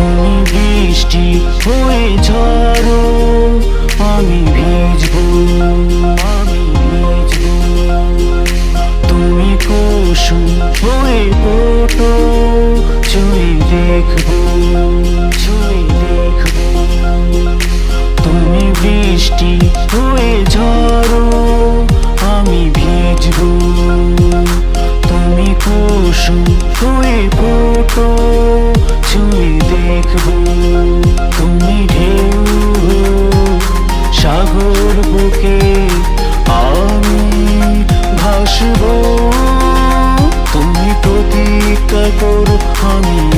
বৃষ্টি হয়ে ঝড়ো আমি ভিজবো আমি ভিজবো। তুমি কুসুম হয়ে ফোটো ছুঁয়ে দেখব ছুঁয়ে দেখব। তুমি বৃষ্টি হয়ে ঝড়ো, আমি ভিজবো। তুমি কুসুম হয়ে ফোটো ছুঁয়ে দেখব তুমি ঢেউ সাগর বুকে আমি ভাসব। তুমি প্রতীক্ষা করো আমি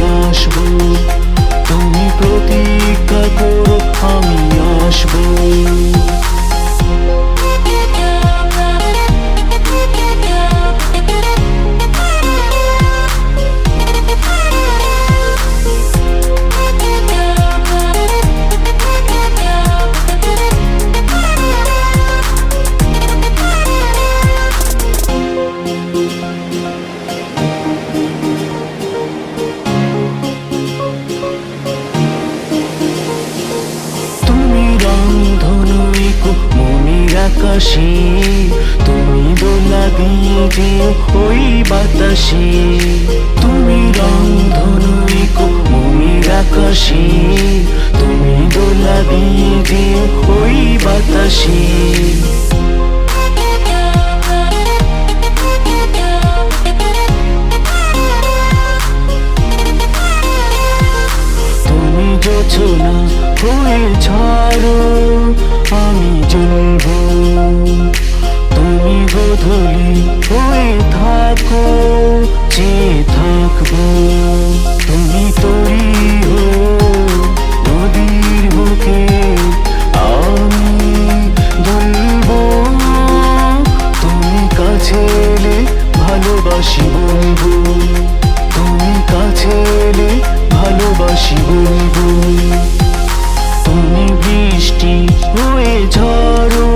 মনের তুমি দোলা দিয়ে ওই বাতাসে। তুমি রংধনু একো মনের আকাশে। তুমি দোলা দিয়ে ওই বাতাসে। তুমি হয়ে আমি জ্বলব তুমি গোধূলি হয়ে থাকো যে থাকব। তুমি তরি হো, নদীর বুকে আমি দুলবো তুমি কাছে এলে ভালোবাসি বলব তুমি কাছে এলে ভালোবাসি বলব তুমি বৃষ্টি হয়ে ঝড়ো